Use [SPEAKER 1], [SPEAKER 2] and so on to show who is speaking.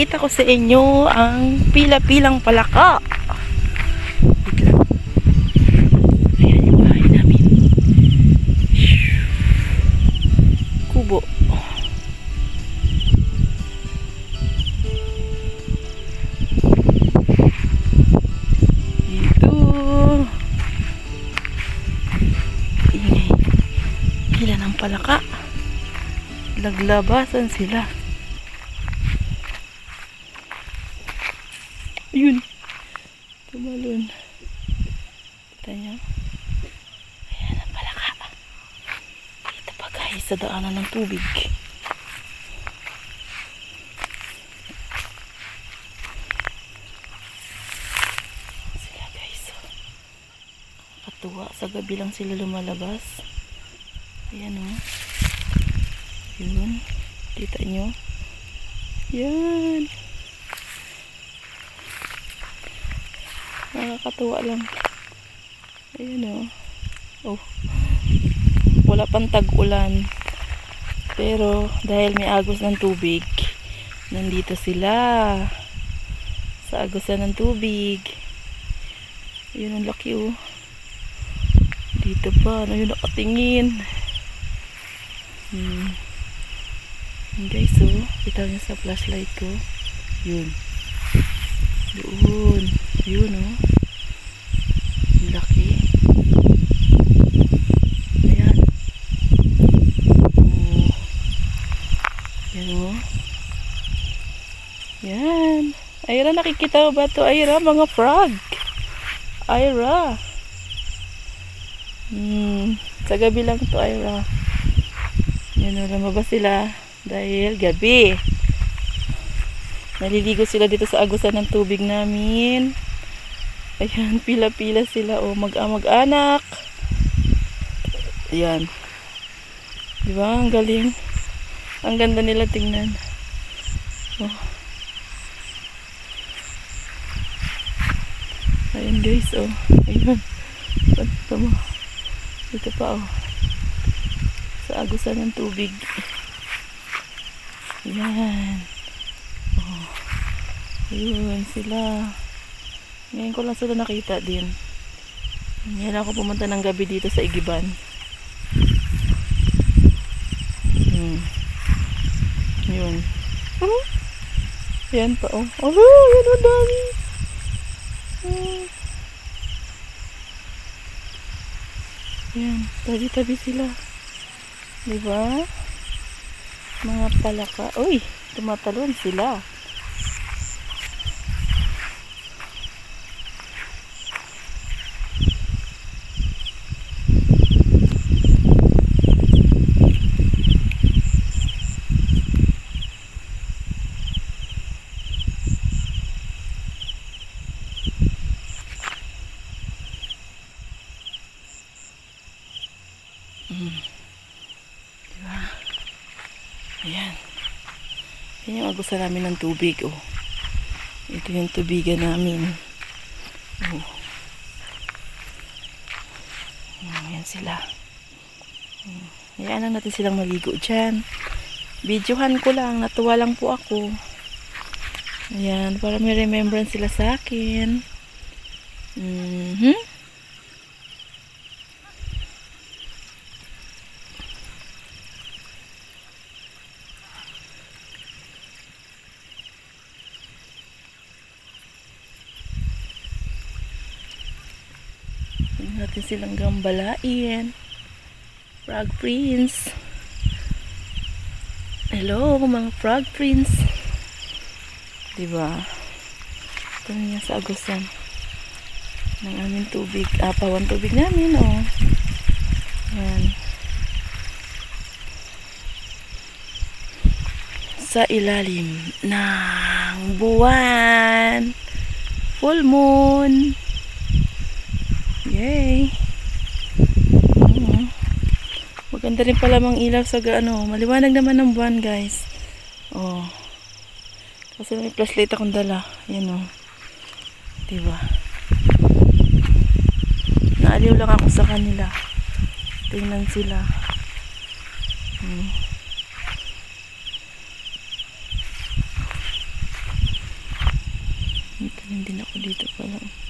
[SPEAKER 1] ipapakita ko sa inyo ang pila-pilang palaka. Ayan yung bahay namin. Kubo. Dito. Ingay. Pila ng palaka. Laglabasan sila. Ayun. Tumalon. Kita niyo? Ayan ang palaka. Dito pa guys sa daanan ng tubig. Sila guys. oh. Katuwa. Sa gabi lang sila lumalabas. Ayan o. Yun. Kita nyo? Yan. Nakakatuwa lang. Ayan o. Oh. Wala pang tag-ulan. Pero dahil may agos ng tubig, nandito sila. Sa agusan ng tubig. Ayun ang laki oh. Dito pa. Ano yun nakatingin. Hmm. Guys oh. Kita niyo sa flashlight ko. Yun. Doon. Yun oh. Ang laki. Ayan. Oh. Yan oh. Yan. Ayra, nakikita mo ba to? Ayra, mga frog. Ayra. Hmm. Sa gabi lang to, Ayra. Yan lumabas sila. Dahil gabi. Naliligo sila dito sa agusan ng tubig namin. Ayan, pila-pila sila. O, mag-amag-anak. Ayan. Di ba? Ang galing. Ang ganda nila tingnan. Oh. Ayan guys, oh. Ayan. Ito mo. Dito pa, oh. Sa agusan ng tubig. Ayan. Oh. Ayun sila. Ngayon ko lang sila nakita din. Ngayon ako pumunta ng gabi dito sa Igiban. Hmm. Yun. Oh. Yan pa, oh. Oh, yan ang dami. Hmm. Yan, tabi-tabi sila. Di ba? Mga palaka. Uy, tumatalon sila. Ayan. Yan yung agusan namin ng tubig, oh. Ito yung tubigan namin. Oh. Ayan sila. Hmm. Hayaan lang natin silang maligo dyan. Videohan ko lang. Natuwa lang po ako. Ayan. Para may remembrance sila sa akin. Mhm. Huwag natin silang gambalain. Frog Prince. Hello, mga Frog Prince. Diba? Ito niya sa agusan ng aming tubig. Ah, pawan tubig namin, oh. Yan. Sa ilalim ng buwan. Full moon. Yay! Mm. Maganda rin pala mang ilaw sa gaano. Maliwanag naman ng buwan, guys. Oh. Kasi may flashlight akong dala. Yan oh. Diba? Naaliw lang ako sa kanila. Tingnan sila. Hmm. ako dito pa lang.